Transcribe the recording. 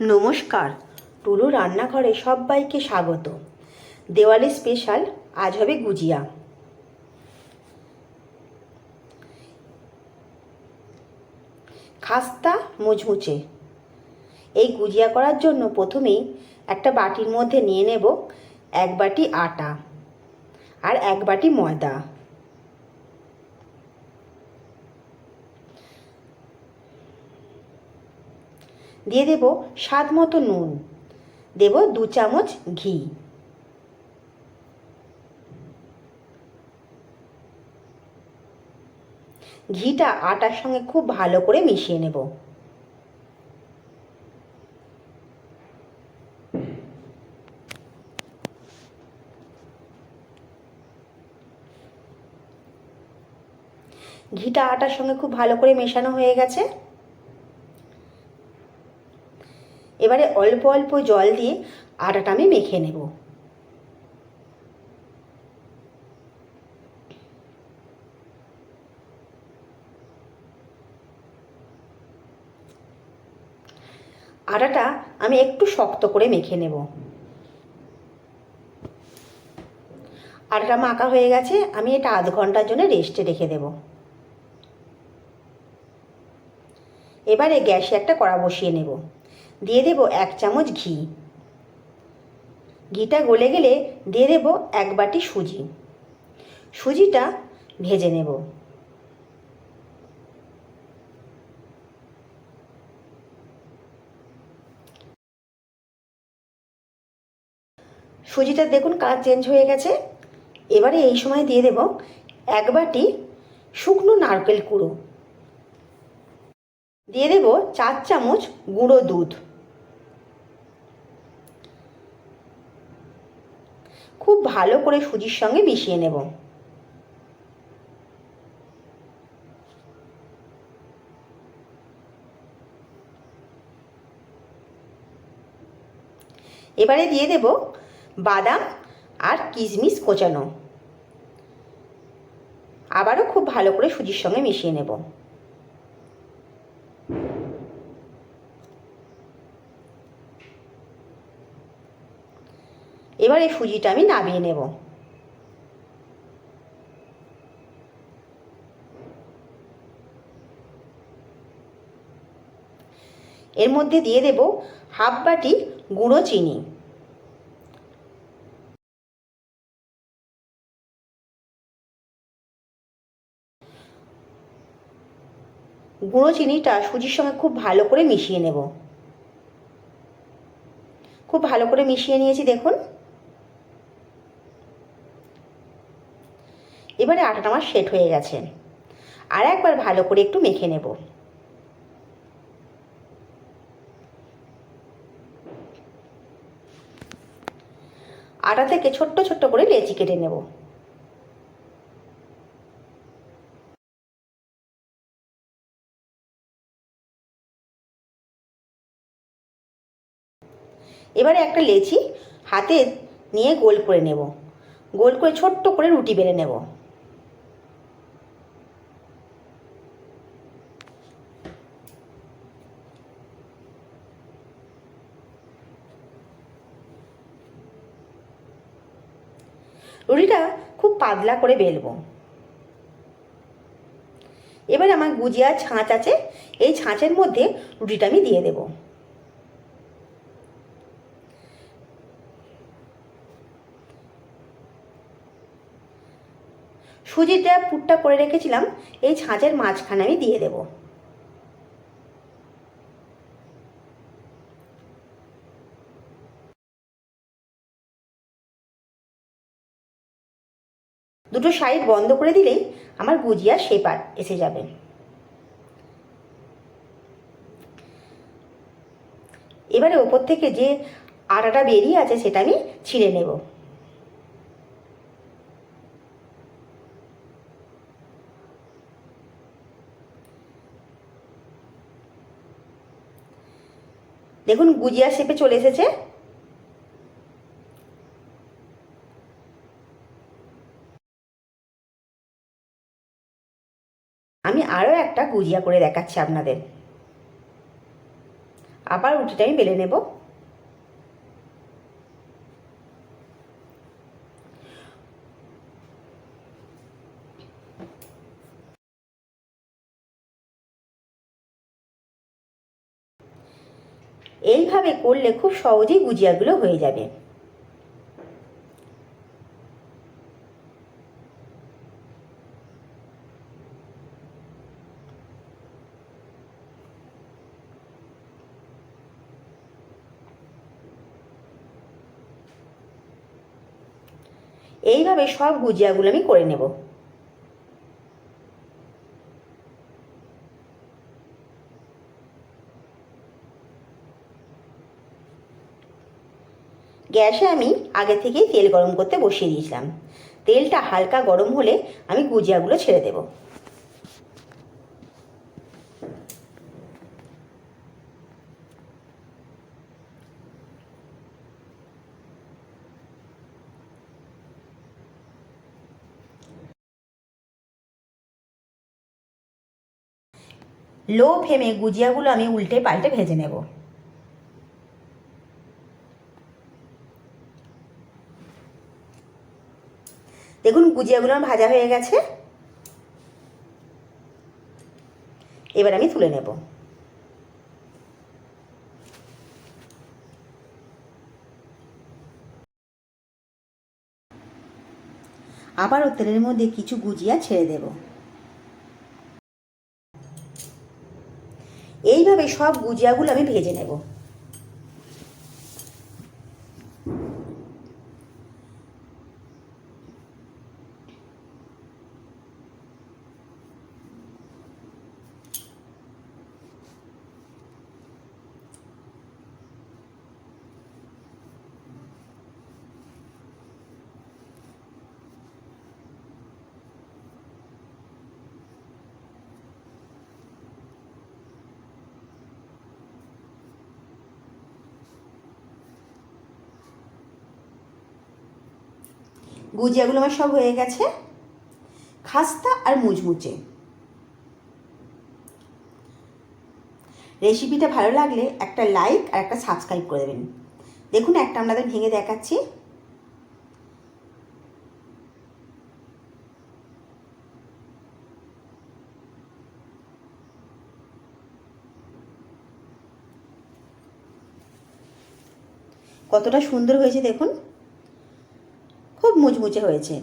নমস্কার। টুলু রান্নাঘরে সবাইকে স্বাগত। দেওয়ালি স্পেশাল আজ হবে গুজিয়া। খাস্তা মুচমুচে। এই গুজিয়া করার জন্য প্রথমেই একটা বাটির মধ্যে নিয়ে নেব এক বাটি আটা আর এক বাটি ময়দা। দিয়ে দেব স্বাদ মতো নুন। দেব দু চামচ ঘি। ঘিটা আটার সঙ্গে খুব ভালো করে মিশিয়ে নেব। ঘিটা আটার সঙ্গে খুব ভালো করে মেশানো হয়ে গেছে। এবারে অল্প অল্প জল দিয়ে আটাটা আমি মেখে নেব। আটাটা আমি একটু শক্ত করে মেখে নেব। আটাটা মাখা হয়ে গেছে, আমি এটা আধ ঘণ্টার জন্য রেস্টে রেখে দেব। এবারে গ্যাসে একটা কড়া বসিয়ে নেব। দিয়ে দেব এক চামচ ঘি। ঘিটা গলে গেলে দিয়ে দেব এক বাটি সুজি। সুজিটা ভেজে নেব। সুজিটা দেখুন কালার চেঞ্জ হয়ে গেছে। এবারে এই সময় দিয়ে দেব এক বাটি শুকনো নারকেল কুড়ো। দিয়ে দেব চার চামচ গুঁড়ো দুধ। খুব ভালো করে সুজির সঙ্গে মিশিয়ে নেব। এবারে দিয়ে দেব বাদাম আর কিশমিশ কোচানো। আবারও খুব ভালো করে সুজির সঙ্গে মিশিয়ে নেব। এবার এই সুজিটা আমি নামিয়ে নেব। এর মধ্যে দিয়ে দেব হাফ বাটি গুঁড়ো চিনি। গুঁড়ো চিনিটা সুজির সঙ্গে খুব ভালো করে মিশিয়ে নেব। খুব ভালো করে মিশিয়ে নিয়েছি দেখুন। এবারে আটাটা আমার সেট হয়ে গেছে। আর একবার ভালো করে একটু মেখে নেব। আটা থেকে ছোট্ট ছোট্ট করে লেচি কেটে নেব। এবারে একটা লেচি হাতে নিয়ে গোল করে নেব। গোল করে ছোট্ট করে রুটি বেলে নেব। রুটিটা খুব পাতলা করে বেলবো। এবার আমার গুজিয়া ছাঁচ আছে, এই ছাঁচের মধ্যে রুটিটা আমি দিয়ে দেবো। সুজির পুটটা করে রেখেছিলাম, এই ছাঁচের মাঝখানে আমি দিয়ে দেব। দুটো সাইড বন্ধ করে দিলেই আমার গুজিয়া শেপার এসে যাবে। এবারে ওপর থেকে যে আটাটা বেরিয়ে আছে সেটা আমি ছিঁড়ে নেব। দেখুন, গুজিয়া শেপে চলে এসেছে আমি আরও একটা গুজিয়া করে দেখাচ্ছি আপনাদের। আবার রুটিটা আমি বেলে নেব। এইভাবে করলে খুব সহজেই গুজিয়াগুলো হয়ে যাবে। এইভাবে সব গুজিয়াগুলো আমি করে নেব। গ্যাসে আমি আগে থেকেই তেল গরম করতে বসিয়ে দিয়েছিলাম। তেলটা হালকা গরম হলে আমি গুজিয়াগুলো ছেড়ে দেব। লো ফ্লেমে গুজিয়াগুলো আমি উল্টে পাল্টে ভেজে নেব। দেখুন, গুজিয়াগুলো আমার ভাজা হয়ে গেছে। এবার আমি তুলে নেব। আবারও তেলের মধ্যে কিছু গুজিয়া ছেড়ে দেব। এইভাবে সব গুজিয়াগুলো আমি ভেজে নেব। গুজিয়াগুলো আমার সব হয়ে গেছে। খাস্তা আর মুচমুচে। রেসিপিটা ভালো লাগলে একটা লাইক আর একটা সাবস্ক্রাইব করে দেবেন। দেখুন, একটা আপনাদের ভেঙে দেখাচ্ছি। কতটা সুন্দর হয়েছে দেখুন। খুব মুচমুচে হয়েছে